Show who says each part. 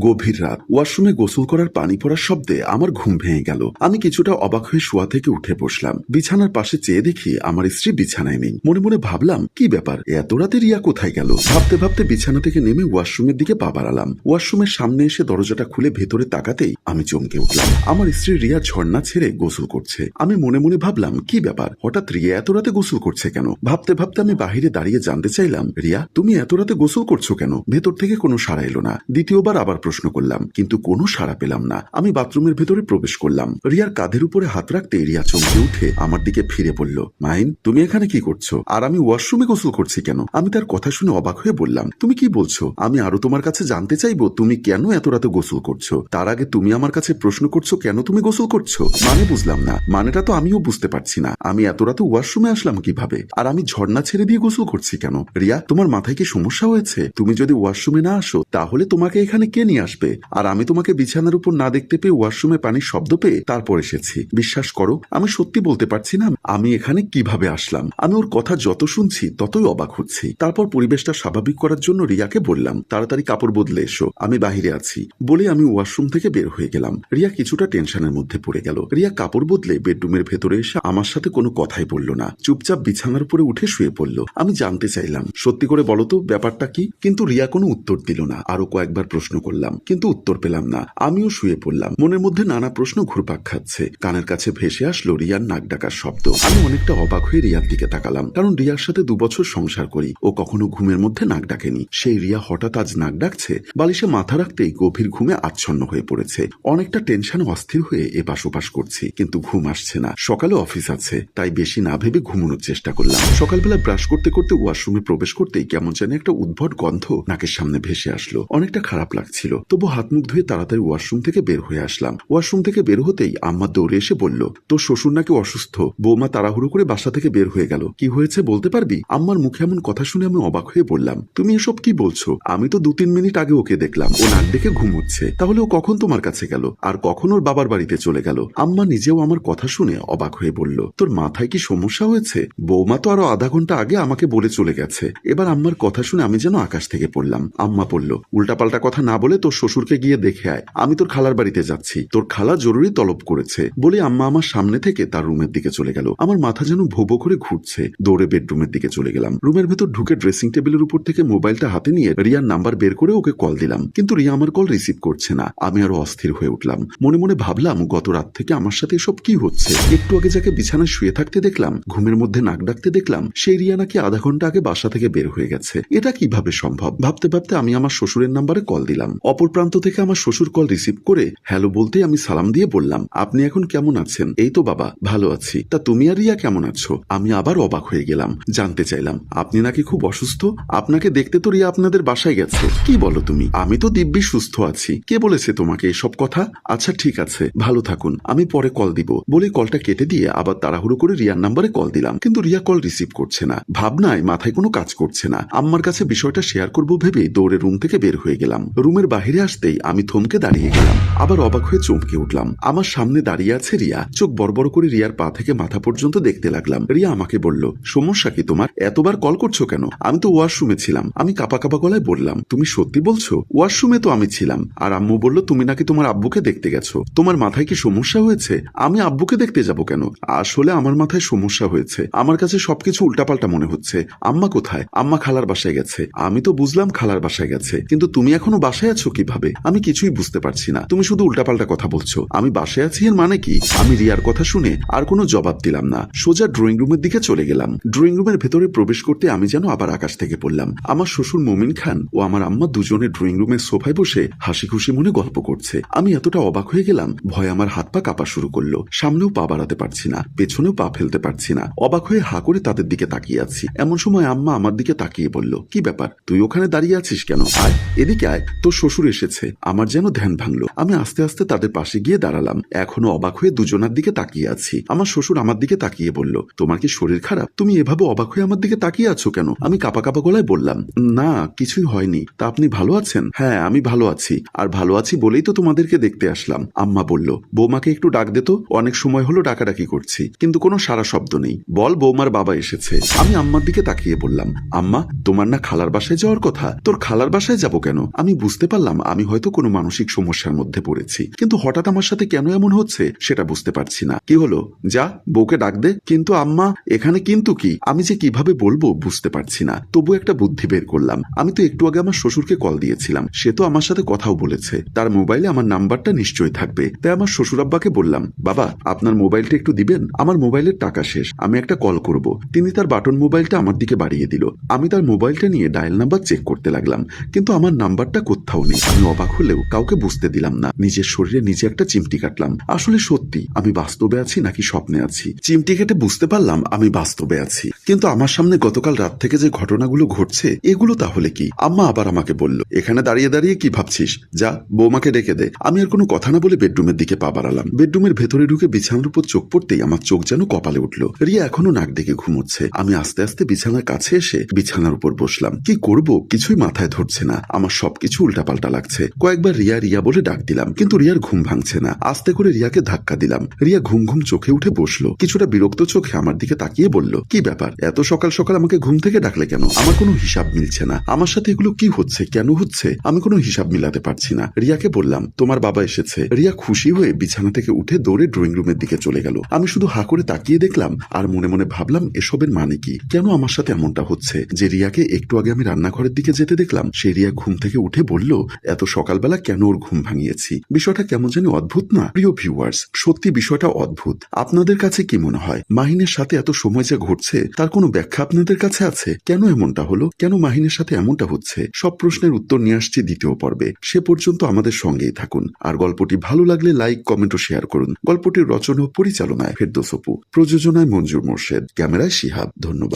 Speaker 1: গভীর রাত। ওয়াশরুমে গোসল করার পানি পড়ার শব্দে আমার ঘুম ভেঙে গেল। আমি কিছুটা অবাক হয়ে শোয়া থেকে উঠে বসলাম। বিছানার পাশে চেয়ে দেখি আমার স্ত্রী বিছানায় নেই। মনে মনে ভাবলাম, কি ব্যাপার? এত রাতে রিয়া কোথায় গেল? ভাবতে ভাবতে বিছানা থেকে নেমে ওয়াশরুমের দিকে পা বাড়ালাম। ওয়াশরুমের সামনে এসে দরজাটা খুলে ভেতরে তাকাতেই আমি চমকে উঠলাম। আমার স্ত্রী রিয়া ঝর্ণা ছেড়ে গোসল করছে। আমি মনে মনে ভাবলাম, কি ব্যাপার? হঠাৎ রিয়া এত রাতে গোসল করছে কেন? ভাবতে ভাবতে আমি বাহিরে দাঁড়িয়ে জানতে চাইলাম, রিয়া, তুমি এত রাতে গোসল করছ কেন? ভেতর থেকে কোনো সাড়া এলো না। দ্বিতীয়বার আবার প্রশ্ন করলাম, কিন্তু কোনো সাড়া পেলাম না। আমি বাথরুমের ভেতরে প্রবেশ করলাম। রিয়ার কাঁধের উপরে হাত রাখতে রিয়া চমকে উঠে আমার দিকে ফিরে পড়ল মাইন, তুমি এখানে কি করছ? আর আমি ওয়াশরুমে গোসল করছি কেন? আমি তার কথা শুনে অবাক হয়ে বললাম, তুমি কি বলছো? আমি আরও তোমার কাছে জানতে চাইব তুমি কেন এত রাতে গোসল করছ? তার আগে তুমি আমার কাছে প্রশ্ন করছ কেন তুমি গোসল করছ? মানে বুঝলাম না। মানেটা তো আমিও বুঝতে পারছি না। আমি এত রাতে ওয়াশরুমে আসলাম কীভাবে? আর আমি ঝর্ণা ছেড়ে দিয়ে গোসল করছি কেন? রিয়া, তোমার মাথায় কি সমস্যা হয়েছে? তুমি যদি ওয়াশরুমে না আসো, তাহলে তোমাকে এখানে কে নিয়ে আসবে। আর আমি তোমাকে বিছানার উপর না দেখতে পেয়ে ওয়াশরুমে পানির শব্দ পেয়ে তারপর এসেছি। বিশ্বাস করো, আমি সত্যি বলতে পারছি না আমি এখানে কীভাবে আসলাম। আমি ওর কথা যত শুনছি, ততই অবাক হচ্ছি। তারপর পরিবেশটা স্বাভাবিক করার জন্য রিয়াকে বললাম, তাড়াতাড়ি কাপড় বদলে এসো, আমি বাহিরে আছি। বলে আমি ওয়াশরুম থেকে বের হয়ে গেলাম। রিয়া কিছুটা টেনশনের মধ্যে পড়ে গেল। রিয়া কাপড় বদলে বেডরুমের ভেতরে এসে আমার সাথে কোনো কথাই বলল না। চুপচাপ বিছানার উপরে উঠে শুয়ে পড়ল। আমি জানতে চাইলাম, সত্যি করে বলো তো, ব্যাপারটা কি? কিন্তু রিয়া কোনো উত্তর দিল না। আরও কয়েকবার প্রশ্ন করলাম। কিন্তু উত্তর পেলাম না। আমিও শুয়ে পড়লাম। মনের মধ্যে নানা প্রশ্ন ঘুরপাক খাচ্ছে। কানের কাছে ভেসে আসলো রিয়ার নাক ডাকার শব্দ। আমি অনেকটা অবাক হয়ে রিয়ার দিকে তাকালাম, কারণ রিয়ার সাথে দু বছর সংসার করি। ও কখনো ঘুমের মধ্যে নাক ডাকেনি। সেই রিয়া হঠাৎ আজ নাক ডাকছে। বালিশে মাথা রাখতেই গভীর ঘুমে আচ্ছন্ন হয়ে পড়েছে। অনেকটা টেনশন অস্থির হয়ে এপাশ ওপাশ করছি, কিন্তু ঘুম আসছে না। সকালে অফিস আছে, তাই বেশি না ভেবে ঘুমানোর চেষ্টা করলাম। সকালবেলা ব্রাশ করতে করতে ওয়াশরুমে প্রবেশ করতেই কেমন যেন একটা উদ্ভট গন্ধ নাকের সামনে ভেসে আসলো। অনেকটা খারাপ লাগছিল। তবু হাত মুখ ধুয়ে তাড়াতাড়ি ওয়াশরুম থেকে বের হয়ে আসলাম। ওয়াশরুম থেকে বের হতেই আম্মা দৌড়ে এসে বলল, তোর শ্বশুর নাকি অসুস্থ? বৌমা তাড়াহুড়ো করে বাসা থেকে বের হয়ে গেল। কি হয়েছে বলতে পারবি? আম্মার মুখে এমন কথা শুনে আমি অবাক হয়ে বললাম, তুমি এসব কি বলছো? আমি তো দু তিন মিনিট আগে ওকে দেখলাম। ও নাক ডেকে ঘুমোচ্ছে। তাহলে ও কখন তোমার কাছে গেল? আর কখন ওর বাবার বাড়িতে চলে গেল? আম্মা নিজেও আমার কথা শুনে অবাক হয়ে বলল, তোর মাথায় কি সমস্যা হয়েছে? বৌমা তো আরও আধা ঘণ্টা আগে আমাকে বলে চলে গেছে। এবার আম্মার কথা শুনে আমি যেন আকাশ থেকে পড়লাম। আম্মা পড়ল উল্টাপাল্টা কথা না বলে তোর শ্বশুরকে গিয়ে দেখে আয়। আমি তোর খালার বাড়িতে যাচ্ছি। তোর খালা জরুরি তলব করেছে। বলে আম্মা আমার সামনে থেকে তার রুমের দিকে চলে গেল। আমার মাথা যেন ভোবো করে ঘুরছে। দৌড়ে বেডরুমের দিকে চলে গেলাম। রুমের ভেতর ঢুকে ড্রেসিং টেবিলের উপর থেকে মোবাইলটা হাতে নিয়ে রিয়ার নাম্বার বের করে ওকে কল দিলাম। কিন্তু রিয়া আমার কল রিসিভ করছে না। আমি আরও অস্থির হয়ে উঠলাম। মনে মনে ভাবলাম, গত রাত থেকে আমার সাথে এসব কি হচ্ছে? একটু আগে যাকে বিছানায় শুয়ে থাকতে দেখলাম, ঘুমের মধ্যে নাক ডাকতে দেখলাম, সেই রিয়া নাকি আধা ঘণ্টা আগে বাসা থেকে বের হয়ে গেছে। এটা কীভাবে সম্ভব? ভাবতে ভাবতে আমি আমার শ্বশুরের নাম্বারে কল দিলাম। অপর প্রান্ত থেকে আমার শ্বশুর কল রিসিভ করে হ্যালো বলতে আমি সালাম দিয়ে বললাম, আপনি এখন কেমন আছেন? এই তো বাবা, ভালো আছি। তা তুমি আর রিয়া কেমন আছো? আমি আবার অবাক হয়ে গেলাম, জানতে চাইলাম, আপনি নাকি খুব অসুস্থ? আপনাকে দেখতে তো রিয়া আপনাদের বাসায় গেছে। কি বলো তুমি? আমি তো দিব্যি সুস্থ আছি। কে বলেছে তোমাকে এসব কথা? আচ্ছা ঠিক আছে, ভালো থাকুন, আমি পরে কল দিব। বলে কলটা কেটে দিয়ে আবার তাড়াহুড়ো করে রিয়ার নাম্বারে কল দিলাম, কিন্তু রিয়া কল রিসিভ করছে না। ভাবনায় মাথায় কোনো কাজ করছে না। আম্মার কাছে বিষয়টা শেয়ার করব ভেবে দৌড়ে রুম থেকে বের হয়ে গেলাম। রুমের বাহিরে আসতেই আমি থমকে দাঁড়িয়ে গেলাম। আবার অবাক হয়ে চমকে উঠলাম। আমার সামনে দাঁড়িয়ে আছে রিয়া। চোখ বড় করে রিয়ার পা থেকে মাথা পর্যন্ত দেখতে লাগলাম। রিয়া আমাকে বলল, সমস্যা কি তোমার? এতবার কল করছ কেন? আমি তো ওয়াশরুমে ছিলাম। আমি কাপা কাপা গলায় বললাম, তুমি সত্যি বলছো? ওয়াশরুমে তো আমি ছিলাম। আর আম্মু বলল, তুমি নাকি তোমার আব্বুকে দেখতে গেছো? তোমার মাথায় কি সমস্যা হয়েছে? আমি আব্বুকে দেখতে যাব কেন? আসলে আমার মাথায় সমস্যা হয়েছে। আমার কাছে সবকিছু উল্টাপাল্টা মনে হচ্ছে। আম্মা কোথায়? আম্মা খালার বাসায় গেছে। আমি তো বুঝলাম খালার বাসায় গেছে। কিন্তু তুমি এখনও বাসায় আছো কীভাবে? আমি কিছুই বুঝতে পারছি না। তুমি শুধু উল্টাপাল্টা কথা বলছো। আমি বাসায় আছি এর মানে কি? আমি রিয়ার কথা শুনে আর কোনো জবাব দিলাম না। সোজা ড্রয়িং রুমের দিকে চলে গেলাম। ড্রয়িং রুমের ভেতরে প্রবেশ করতে আমি যেন আবার আকাশ থেকে পড়লাম। আমার শ্বশুর মোমিন খান ও আমার আম্মা দুজনে ড্রয়িং রুমের সোফায় বসে হাসি খুশি মনে গল্প করছে। আমি এতটা অবাক হয়ে গেলাম, ভয় আমার হাত পা কাঁপা শুরু করল। সামনেও পা বাড়াতে পারছি না, পেছনেও পা ফেলতে পারছি না। অবাক হয়ে হা করে তাদের দিকে তাকিয়ে আছি। এমন সময় আম্মা আমার দিকে তাকিয়ে বলল, কি ব্যাপার? তুই ওখানে দাঁড়িয়ে আছিস কেন? আয়, এদিকে আয়। তোর শ্বশুর এসেছে। আমার যেন ধ্যান ভাঙলো। আমি আস্তে আস্তে তাদের পাশে গিয়ে দাঁড়ালাম। এখনও অবাক হয়ে দুজনার দিকে তাকিয়ে আছি। আমার শ্বশুর আমার দিকে তাকিয়ে বলল, তোমার কি শরীর খারাপ? তুমি এভাবে অবাক হয়ে আমার দিকে তাকিয়ে আছো কেন? আমি কাপা কাপা গলায় বললাম, না, কিছুই হয়নি। তা আপনি ভালো আছেন? হ্যাঁ আমি ভালো আছি। আর ভালো আছি বলেই তো তোমাদেরকে দেখতে আসলাম। আম্মা বলল, বৌমাকে একটু ডাক দে তো। অনেক সময় হলো ডাকাডাকি করছি। কিন্তু কোনো সারা শব্দ নেই। বল, বৌমার বাবা এসেছে। আমি আম্মার দিকে তাকিয়ে বললাম, আম্মা, তোমার না খালার বাসায় যাওয়ার কথা? তোর খালার বাসায় যাব কেন? আমি বুঝতে পারলাম আমি হয়তো কোনো মানসিক সমস্যার মধ্যে পড়েছি। কিন্তু হঠাৎ আমার সাথে কেন এমন হচ্ছে, সেটা বুঝতে পারছি না। কি হলো? যা, বউকে ডাক দে। কিন্তু আম্মা, এখানে কিন্তু কি? আমি যে কীভাবে বলব বুঝতে পারছি না। তবু একটা বুদ্ধি বের করলাম। আমি তো একটু আগে আমার শ্বশুরকে কল দিয়েছিলাম। সে তো আমার সাথে কথাও বলেছে। তার মোবাইলে আমার নাম্বারটা নিশ্চয়ই থাকবে। তাই আমার শ্বশুর আব্বাকে বললাম, বাবা, আপনার মোবাইলটা একটু দিবেন? আমার মোবাইলের টাকা শেষ। আমি একটা কল করব। তিনি তার বাটন মোবাইলটা আমার দিকে বাড়িয়ে দিল। আমি তার মোবাইলটা নিয়ে ডায়াল নাম্বার চেক করতে লাগলাম। কিন্তু আমার নাম্বারটা কোথাও নেই। আমি আমি অবাক হলেও কাউকে বুঝতে দিলাম না। নিজের শরীরে নিজে একটা চিমটি কাটলাম। আসলে সত্যি, আমি বাস্তবে আছি নাকি স্বপ্নে আছি? চিমটি কেটে বুঝতে পারলাম, আমি বাস্তবে আছি। কিন্তু আমার সামনে গতকাল রাত থেকে যে ঘটনাগুলো ঘটছে, এগুলো তাহলে কি? আম্মা আবার আমাকে বলল, এখানে দাঁড়িয়ে দাঁড়িয়ে কি ভাবছিস? যা, বৌমাকে ডেকে দে। আমি আর কোনো কথা না বলে বেডরুমের দিকে পা বাড়ালাম। বেডরুমের ভেতরে ঢুকে বিছানার উপর চোখ পড়তেই আমার চোখ যেন কপালে উঠল। রিয়া এখনও নাক ডেকে ঘুমোচ্ছে। আমি আস্তে আস্তে বিছানার কাছে এসে বিছানার উপর বসলাম। কি করব? কিছুই মাথায় ধরছে না। আমার সবকিছু উল্টাপাল্টা লাগছে। কয়েকবার রিয়া রিয়া বলে ডাক দিলাম, কিন্তু রিয়ার ঘুম ভাঙছে না। আস্তে করে রিয়াকে ধাক্কা দিলাম। রিয়া ঘুম ঘুম চোখে উঠে বসল। কিছুটা বিরক্ত চোখে আমার দিকে তাকিয়ে বলল, কি ব্যাপার? এত সকাল সকাল আমাকে ঘুম থেকে ডাকলে কেন? আমার কোনো হিসাব মিলছে না। আমার সাথে এগুলো কি হচ্ছে? কেন হচ্ছে? আমি কোনো হিসাব মিলাতে পারছি না। রিয়াকে বললাম, তোমার বাবা এসেছে। রিয়া খুশি হয়ে বিছানা থেকে উঠে দৌড়ে ড্রয়িং রুমের দিকে চলে গেল। আমি শুধু হা করে তাকিয়ে দেখলাম, আর মনে মনে ভাবলাম, এসবের মানে কি? কেন আমার সাথে এমনটা হচ্ছে? যে রিয়াকে একটু আগে আমি রান্নাঘরের দিকে যেতে দেখলাম, সে রিয়া ঘুম থেকে উঠে বলল এত সকালবেলা কেন ওর ঘুম ভাঙিয়েছি? বিষয়টা কেমন জানি অদ্ভুত না? প্রিয় ভিউয়ার্স সত্যি বিষয়টা অদ্ভুত। আপনাদের কাছে কি মনে হয়? মাহিনের সাথে এত সময় যে ঘটছে, তার কোনো ব্যাখ্যা আপনাদের কাছে আছে? কেন এমনটা হলো? কেন মাহিনের সাথে এমনটা হচ্ছে? সব প্রশ্নের উত্তর নিয়ে আসছি দ্বিতীয় পর্বে। সে পর্যন্ত আমাদের সঙ্গেই থাকুন। আর গল্পটি ভালো লাগলে লাইক কমেন্ট ও শেয়ার করুন। গল্পটির রচনা ও পরিচালনায় ফেরদোসপু প্রযোজনায় মঞ্জুর মোর্শেদ। ক্যামেরায় শিহাব। ধন্যবাদ।